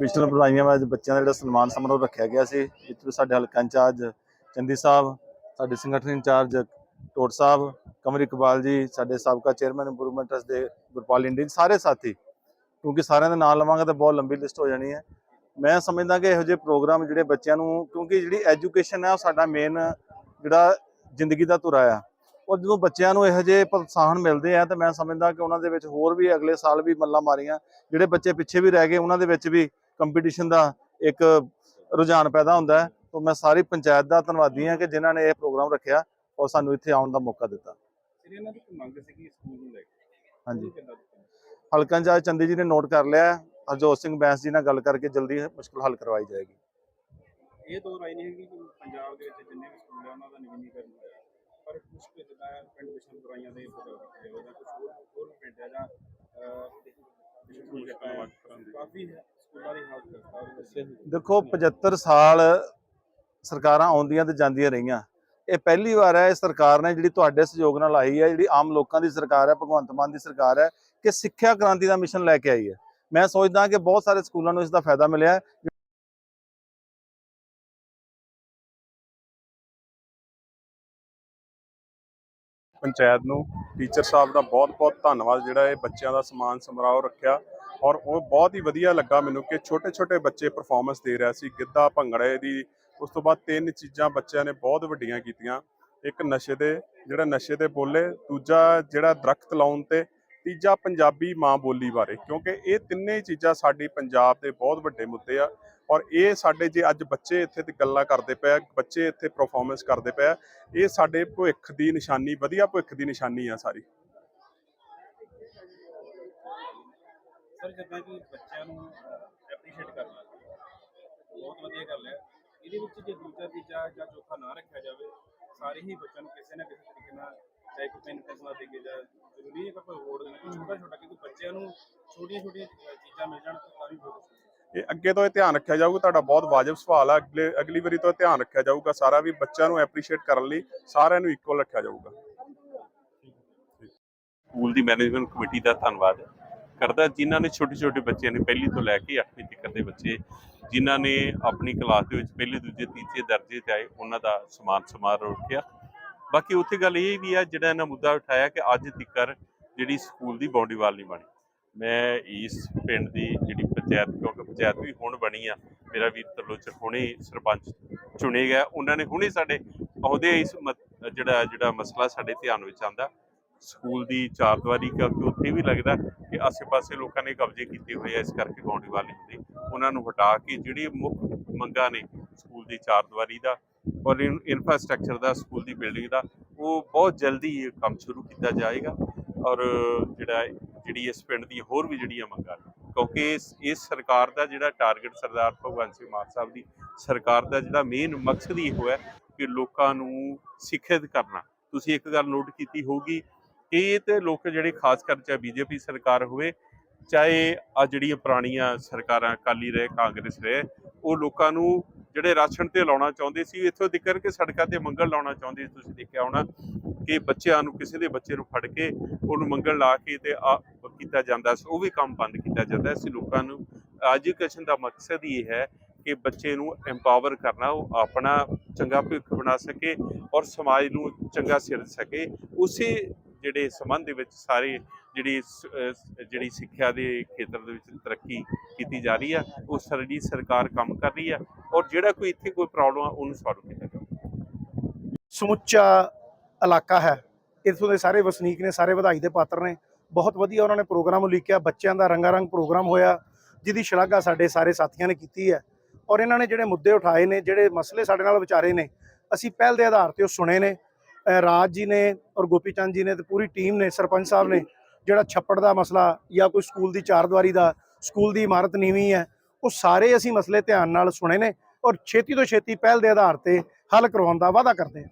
ਵਿਸ਼ਵ ਵਧਾਈਆਂ ਵਾ ਬੱਚਿਆਂ ਦਾ ਜਿਹੜਾ ਸਨਮਾਨ ਸਮਾਰੋਹ ਰੱਖਿਆ ਗਿਆ ਸੀ। ਇਸ ਵਿੱਚ ਸਾਡੇ ਹਲਕਾ ਇੰਚਾਰਜ ਚੰਦੀ ਸਾਹਿਬ, ਸਾਡੇ ਸੰਗਠਨ ਇੰਚਾਰਜ ਟੋਟ ਸਾਹਿਬ, ਕਮਰ ਇਕਬਾਲ ਜੀ, ਸਾਡੇ ਸਾਬਕਾ ਚੇਅਰਮੈਨ ਇੰਪਰੂਵਮੈਂਟ ਟਰਸਟ ਦੇ ਗੁਰਪਾਲ ਇੰਡੀ ਸਾਰੇ ਸਾਥੀ। ਕਿਉਂਕਿ ਸਾਰਿਆਂ ਦੇ ਨਾਂ ਲਵਾਂਗਾ ਤਾਂ ਬਹੁਤ ਲੰਬੀ ਲਿਸਟ ਹੋ ਜਾਣੀ ਹੈ। ਮੈਂ ਸਮਝਦਾ ਕਿ ਇਹੋ ਜਿਹੇ ਪ੍ਰੋਗਰਾਮ ਜਿਹੜੇ ਬੱਚਿਆਂ ਨੂੰ, ਕਿਉਂਕਿ ਜਿਹੜੀ ਐਜੂਕੇਸ਼ਨ ਹੈ ਉਹ ਸਾਡਾ ਮੇਨ ਜਿਹੜਾ ਜ਼ਿੰਦਗੀ ਦਾ ਧੁਰਾ ਆ। ਔਰ ਜਦੋਂ ਬੱਚਿਆਂ ਨੂੰ ਇਹੋ ਜਿਹੇ ਪ੍ਰੋਤਸਾਹਨ ਮਿਲਦੇ ਆ ਤਾਂ ਮੈਂ ਸਮਝਦਾ ਕਿ ਉਹਨਾਂ ਦੇ ਵਿੱਚ ਹੋਰ ਵੀ ਅਗਲੇ ਸਾਲ ਵੀ ਮੱਲਾਂ ਮਾਰੀਆਂ। ਜਿਹੜੇ ਬੱਚੇ ਪਿੱਛੇ ਵੀ ਰਹਿ ਗਏ, ਉਹਨਾਂ ਦੇ ਵਿੱਚ ਵੀ ਕੰਪੀਟੀਸ਼ਨ ਦਾ ਇੱਕ ਰੁਝਾਨ ਪੈਦਾ ਹੁੰਦਾ ਹੈ। ਤਾਂ ਮੈਂ ਸਾਰੀ ਪੰਚਾਇਤ ਦਾ ਧੰਨਵਾਦੀ ਹਾਂ ਕਿ ਜਿਨ੍ਹਾਂ ਨੇ ਇਹ ਪ੍ਰੋਗਰਾਮ ਰੱਖਿਆ ਔਰ ਸਾਨੂੰ ਇੱਥੇ ਆਉਣ ਦਾ ਮੌਕਾ ਦਿੱਤਾ। ਦੀ ਹਾਂਜੀ? ਹਲਕਾ ਇੰਚਾਰਜ ਚੰਦੀ ਜੀ ਨੇ ਨੋਟ ਕਰ ਲਿਆ ਹੈ। ਹਰਜੋਤ ਸਿੰਘ ਬੈਂਸ ਜੀ ਨਾਲ ਗੱਲ ਕਰਕੇ ਜਲਦੀ ਇਹ ਮੁਸ਼ਕਲ ਹੱਲ ਕਰਵਾਈ ਜਾਏਗੀ। ਇਹ ਦੋ ਰਾਈ ਨਹੀਂ ਹੈਗੀ ਕਿ ਪੰਜਾਬ ਦੇ ਵਿੱਚ ਜਿੰਨੇ ਵੀ ਸਕੂਲ ਆ ਉਹਨਾਂ ਦਾ ਨਵੀਨੀਕਰਨ ਹੋਇਆ। ਪਰ ਕੁਝ ਕੁ ਜਿੱਦਾਂ ਪਿੰਡ ਵਿਸ਼ਵ ਬੁਰਾਈਆਂ ਦੇ ਜਾਂ ਕੁਝ ਹੋਰ ਪਿੰਡ ਹੈ ਜਾਂ ਕਾਫੀ ਦੇਖੋ 75 ਸਾਲ ਸਰਕਾਰਾਂ ਆਉਂਦੀਆਂ ਤੇ ਜਾਂਦੀਆਂ ਰਹੀਆਂ। ਇਹ ਪਹਿਲੀ ਵਾਰ ਹੈ, ਇਹ ਸਰਕਾਰ ਨੇ ਜਿਹੜੀ ਤੁਹਾਡੇ ਸਹਿਯੋਗ ਨਾਲ ਆਈ ਹੈ, ਜਿਹੜੀ ਆਮ ਲੋਕਾਂ ਦੀ ਸਰਕਾਰ ਹੈ, ਭਗਵੰਤ ਮਾਨ ਦੀ ਸਰਕਾਰ ਹੈ, ਕਿ ਸਿੱਖਿਆ ਕ੍ਰਾਂਤੀ ਦਾ ਮਿਸ਼ਨ ਲੈ ਕੇ ਆਈ ਹੈ। ਮੈਂ ਸੋਚਦਾ ਕਿ ਬਹੁਤ ਸਾਰੇ ਸਕੂਲਾਂ ਨੂੰ ਇਸ ਦਾ ਫਾਇਦਾ ਮਿਲਿਆ ਹੈ। ਪੰਚਾਇਤ ਨੂੰ, ਟੀਚਰ ਸਾਹਿਬ ਦਾ ਬਹੁਤ-ਬਹੁਤ ਧੰਨਵਾਦ, ਜਿਹੜਾ ਇਹ ਬੱਚਿਆਂ ਦਾ ਸਮਾਨ ਸਮਰਾਓ ਰੱਖਿਆ। ਔਰ ਉਹ ਬਹੁਤ ਹੀ ਵਧੀਆ ਲੱਗਾ ਮੈਨੂੰ ਕਿ ਛੋਟੇ-ਛੋਟੇ ਬੱਚੇ ਪਰਫਾਰਮੈਂਸ ਦੇ ਰਿਹਾ ਸੀ, ਗਿੱਧਾ, ਭੰਗੜੇ ਦੀ, ਉਸ ਤੋਂ ਬਾਅਦ ਤਿੰਨ ਚੀਜ਼ਾਂ ਬੱਚਿਆਂ ਨੇ ਬਹੁਤ ਵੱਡੀਆਂ ਕੀਤੀਆਂ। ਇੱਕ ਨਸ਼ੇ ਦੇ, ਜਿਹੜਾ ਨਸ਼ੇ ਤੇ ਬੋਲੇ, ਦੂਜਾ ਜਿਹੜਾ ਦਰਖਤ ਲਾਉਣ ਤੇ, ਤੀਜਾ ਪੰਜਾਬੀ ਮਾਂ ਬੋਲੀ ਬਾਰੇ, ਕਿਉਂਕਿ ਇਹ ਤਿੰਨੇ ਚੀਜ਼ਾਂ ਸਾਡੀ ਪੰਜਾਬ ਦੇ ਬਹੁਤ ਵੱਡੇ ਮੁੱਦੇ ਆ ਔਰ ਇਹ ਸਾਡੇ ਜੇ ਅੱਜ ਬੱਚੇ ਇੱਥੇ ਤੇ ਗੱਲਾਂ ਕਰਦੇ ਪਏ ਬੱਚੇ ਇੱਥੇ ਪਰਫਾਰਮੈਂਸ ਕਰਦੇ ਪਏ ਇਹ ਸਾਡੇ ਭਵਿੱਖ ਦੀ ਨਿਸ਼ਾਨੀ, ਵਧੀਆ ਭਵਿੱਖ ਦੀ ਨਿਸ਼ਾਨੀ ਆ ਸਾਰੀ। ਸਰ ਜਿੱਦਾਂ ਕਿ ਬੱਚਿਆਂ ਨੂੰ ਐਪਰੀਸ਼ੀਏਟ ਕਰਨਾ ਬਹੁਤ ਵਧੀਆ ਗੱਲ ਹੈ। ਇਹਦੇ ਵਿੱਚ ਜੇ ਦੂਜਾ ਤੀਜਾ ਜਾਂ ਚੌਥਾ ਨਾ ਰੱਖਿਆ ਜਾਵੇ ਸਾਰੇ ਹੀ ਬੱਚਿਆਂ ਨੂੰ ਕਿਸੇ ਨਾ ਕਿਸੇ ਤਰੀਕੇ ਨਾਲ ਚਾਹੇ ਕੋਈ ਪੈਨ ਪੈਸਾ ਦੇ ਕੇ ਜਾਂ ਜ਼ਰੂਰੀ ਹੈ ਕਿ ਕੋਈ ਦੇਣਾ ਕੋਈ ਛੋਟਾ ਛੋਟਾ ਕਿਉਂਕਿ ਬੱਚਿਆਂ ਨੂੰ ਛੋਟੀਆਂ ਛੋਟੀਆਂ ਚੀਜ਼ਾਂ ਮਿਲ ਜਾਣ ਤਾਂ ਵੀ ਬਹੁਤ। ਇਹ ਅੱਗੇ ਤੋਂ ਇਹ ਧਿਆਨ ਰੱਖਿਆ ਜਾਊਗਾ ਤੁਹਾਡਾ ਬਹੁਤ ਵਾਜਬ ਸਵਾਲ ਆ। ਅਗਲੇ ਅਗਲੀ ਵਾਰੀ ਤੋਂ ਧਿਆਨ ਰੱਖਿਆ ਜਾਊਗਾ ਸਾਰਾ ਵੀ ਬੱਚਿਆਂ ਨੂੰ ਐਪਰੀਸ਼ੀਏਟ ਕਰਨ ਲਈ ਸਾਰਿਆਂ ਨੂੰ ਇਕੁਅਲ ਰੱਖਿਆ ਜਾਊਗਾ। ਸਕੂਲ ਦੀ ਮੈਨੇਜਮੈਂਟ ਕਮੇਟੀ ਦਾ ਧੰਨਵਾਦ ਕਰਦਾ, ਜਿਨ੍ਹਾਂ ਨੇ ਛੋਟੇ ਛੋਟੇ ਬੱਚਿਆਂ ਨੇ ਪਹਿਲੀ ਤੋਂ ਲੈ ਕੇ 8ਵੀਂ ਤੱਕ ਦੇ ਬੱਚੇ, ਜਿਨ੍ਹਾਂ ਨੇ ਆਪਣੀ ਕਲਾਸ ਦੇ ਵਿੱਚ ਪਹਿਲੇ, ਦੂਜੇ, ਤੀਜੇ ਦਰਜੇ ਤੇ ਆਏ, ਉਹਨਾਂ ਦਾ ਸਮਾਨ ਸਮਾਰੋਹ ਰੱਖਿਆ। ਬਾਕੀ ਉੱਥੇ ਗੱਲ ਇਹ ਵੀ ਆ, ਜਿਹੜਾ ਇਹਨਾਂ ਮੁੱਦਾ ਉਠਾਇਆ ਕਿ ਅੱਜ ਤੱਕਰ ਜਿਹੜੀ ਸਕੂਲ ਦੀ ਬਾਉਂਡਰੀ ਵਾਲ ਨਹੀਂ ਬਣੀ। ਮੈਂ ਇਸ ਪਿੰਡ ਦੀ ਜਿਹੜੀ ਪੰਚਾਇਤ, ਕਿਉਂਕਿ ਪੰਚਾਇਤ ਵੀ ਹੁਣ ਬਣੀ ਆ, ਮੇਰਾ ਵੀਰ ਤਰਲੋਚਨ ਹੁਣੇ ਸਰਪੰਚ ਚੁਣੇ ਗਿਆ, ਉਹਨਾਂ ਨੇ ਹੁਣੇ ਸਾਡੇ ਅਹੁਦੇ ਇਸ ਜਿਹੜਾ ਜਿਹੜਾ ਮਸਲਾ ਸਾਡੇ ਧਿਆਨ ਵਿੱਚ ਆਂਦਾ ਸਕੂਲ ਦੀ ਚਾਰਦੀਵਾਰੀ ਕਿਉਂਕਿ ਉੱਥੇ ਵੀ ਲੱਗਦਾ ਕਿ ਆਸੇ-ਪਾਸੇ ਲੋਕਾਂ ਨੇ ਕਬਜ਼ੇ ਕੀਤੇ ਹੋਏ ਆ, ਇਸ ਕਰਕੇ ਬਾਉਂਡਰੀ ਵਾਲ ਹੁੰਦੀ। ਉਹਨਾਂ ਨੂੰ ਹਟਾ ਕੇ ਜਿਹੜੀ ਮੁੱਖ ਮੰਗਾਂ ਨੇ ਸਕੂਲ ਦੀ ਚਾਰਦੀਵਾਰੀ ਦਾ ਔਰ ਇਨਫਰਾਸਟ੍ਰਕਚਰ ਦਾ, ਸਕੂਲ ਦੀ ਬਿਲਡਿੰਗ ਦਾ, ਉਹ ਬਹੁਤ ਜਲਦੀ ਇਹ ਕੰਮ ਸ਼ੁਰੂ ਕੀਤਾ ਜਾਏਗਾ। ਔਰ ਜਿਹੜਾ ਜਿਹੜੀ ਇਸ ਪਿੰਡ ਦੀ ਹੋਰ ਵੀ ਜਿਹੜੀਆਂ ਮੰਗਾਂ ਨੇ, ਕਿਉਂਕਿ ਇਸ ਇਸ ਸਰਕਾਰ ਦਾ ਜਿਹੜਾ ਟਾਰਗੇਟ ਸਰਦਾਰ ਭਗਵੰਤ ਸਿੰਘ ਮਾਨ ਸਾਹਿਬ ਦੀ ਸਰਕਾਰ ਦਾ ਜਿਹੜਾ ਮੇਨ ਮਕਸਦ ਹੀ ਇਹੋ ਹੈ ਕਿ ਲੋਕਾਂ ਨੂੰ ਸਿੱਖਿਅਤ ਕਰਨਾ। ਤੁਸੀਂ ਇੱਕ ਗੱਲ ਨੋਟ ਕੀਤੀ ਹੋਊਗੀ ਇਹ ਤੇ ਲੋਕ ਜਿਹੜੇ ਖਾਸ ਕਰ ਚਾਹੇ ਬੀਜੇਪੀ ਸਰਕਾਰ ਹੋਵੇ, ਚਾਹੇ ਆ ਜਿਹੜੀਆਂ ਪੁਰਾਣੀਆਂ ਸਰਕਾਰਾਂ ਅਕਾਲੀ ਰਹੇ, ਕਾਂਗਰਸ ਰਹੇ, ਉਹ ਲੋਕਾਂ ਨੂੰ ਜਿਹੜੇ ਰਾਸ਼ਨ ਤੇ ਲਾਉਣਾ ਚਾਹੁੰਦੇ ਸੀ, ਇੱਥੋਂ ਦਿੱਕਰ ਕਿ ਸੜਕਾਂ ਤੇ ਮੰਗਲ ਲਾਉਣਾ ਚਾਹੁੰਦੇ ਸੀ, ਤੁਸੀਂ ਦੇਖਿਆ ਹੋਣਾ ਕਿ ਬੱਚਿਆਂ ਨੂੰ, ਕਿਸੇ ਦੇ ਬੱਚੇ ਨੂੰ ਫੜ ਕੇ ਉਹਨੂੰ ਮੰਗਲ ਲਾ ਕੇ ਤੇ ਆ ਕੀਤਾ ਜਾਂਦਾ ਸੀ, ਉਹ ਵੀ ਕੰਮ ਬੰਦ ਕੀਤਾ ਜਾਂਦਾ ਸੀ ਲੋਕਾਂ ਨੂੰ। ਐਜੂਕੇਸ਼ਨ ਦਾ ਮਕਸਦ ਹੀ ਇਹ ਹੈ ਕਿ ਬੱਚੇ ਨੂੰ ਐਮਪਾਵਰ ਕਰਨਾ, ਉਹ ਆਪਣਾ ਚੰਗਾ ਭਵਿੱਖ ਬਣਾ ਸਕੇ ਔਰ ਸਮਾਜ ਨੂੰ ਚੰਗਾ ਸਿਰ ਸਕੇ। ਉਸੇ ਜਿਹੜੇ ਸੰਬੰਧ ਦੇ ਵਿੱਚ ਸਾਰੇ ਜਿਹੜੀ ਜਿਹੜੀ ਸਿੱਖਿਆ ਦੇ ਖੇਤਰ ਦੇ ਵਿੱਚ ਤਰੱਕੀ ਕੀਤੀ ਜਾ ਰਹੀ ਆ, ਉਹ ਸਾਡੀ ਸਰਕਾਰ ਕੰਮ ਕਰ ਰਹੀ ਆ, ਔਰ ਜਿਹੜਾ ਕੋਈ ਇੱਥੇ ਕੋਈ ਪ੍ਰੋਬਲਮ ਆ, ਉਹਨੂੰ ਸੋਲਵ ਕੀਤਾ ਜਾਊਗਾ ਸਮੁੱਚਾ ਇਲਾਕਾ ਹੈ। ਇੱਥੋਂ ਦੇ ਸਾਰੇ ਵਸਨੀਕ ਨੇ, ਸਾਰੇ ਵਧਾਈ ਦੇ ਪਾਤਰ ਨੇ। ਬਹੁਤ ਵਧੀਆ ਉਹਨਾਂ ਨੇ ਪ੍ਰੋਗਰਾਮ ਉਲੀਕਿਆ, ਬੱਚਿਆਂ ਦਾ ਰੰਗਾਰੰਗ ਪ੍ਰੋਗਰਾਮ ਹੋਇਆ, ਜਿਹਦੀ ਸ਼ਲਾਘਾ ਸਾਡੇ ਸਾਰੇ ਸਾਥੀਆਂ ਨੇ ਕੀਤੀ ਹੈ। ਔਰ ਇਹਨਾਂ ਨੇ ਜਿਹੜੇ ਮੁੱਦੇ ਉਠਾਏ ਨੇ, ਜਿਹੜੇ ਮਸਲੇ ਸਾਡੇ ਨਾਲ ਵਿਚਾਰੇ ਨੇ, ਅਸੀਂ ਪਹਿਲ ਦੇ ਆਧਾਰ ਤੇ ਉਹ ਸੁਣੇ ਨੇ। ਰਾਜ ਜੀ ਨੇ ਔਰ ਗੋਪੀ ਚੰਦ ਜੀ ਨੇ ਤੇ ਪੂਰੀ ਟੀਮ ਨੇ, ਸਰਪੰਚ ਸਾਹਿਬ ਨੇ, ਜਿਹੜਾ ਛੱਪੜ ਦਾ ਮਸਲਾ ਜਾਂ ਕੋਈ ਸਕੂਲ ਦੀ ਚਾਰਦੁਆਰੀ ਦਾ, ਸਕੂਲ ਦੀ ਇਮਾਰਤ ਨੀਵੀਂ ਹੈ, ਉਹ ਸਾਰੇ ਅਸੀਂ ਮਸਲੇ ਧਿਆਨ ਨਾਲ ਸੁਣੇ ਨੇ ਔਰ ਛੇਤੀ ਤੋਂ ਛੇਤੀ ਪਹਿਲ ਦੇ ਆਧਾਰ ਤੇ ਹੱਲ ਕਰਵਾਉਣ ਦਾ ਵਾਅਦਾ ਕਰਦੇ ਹਾਂ।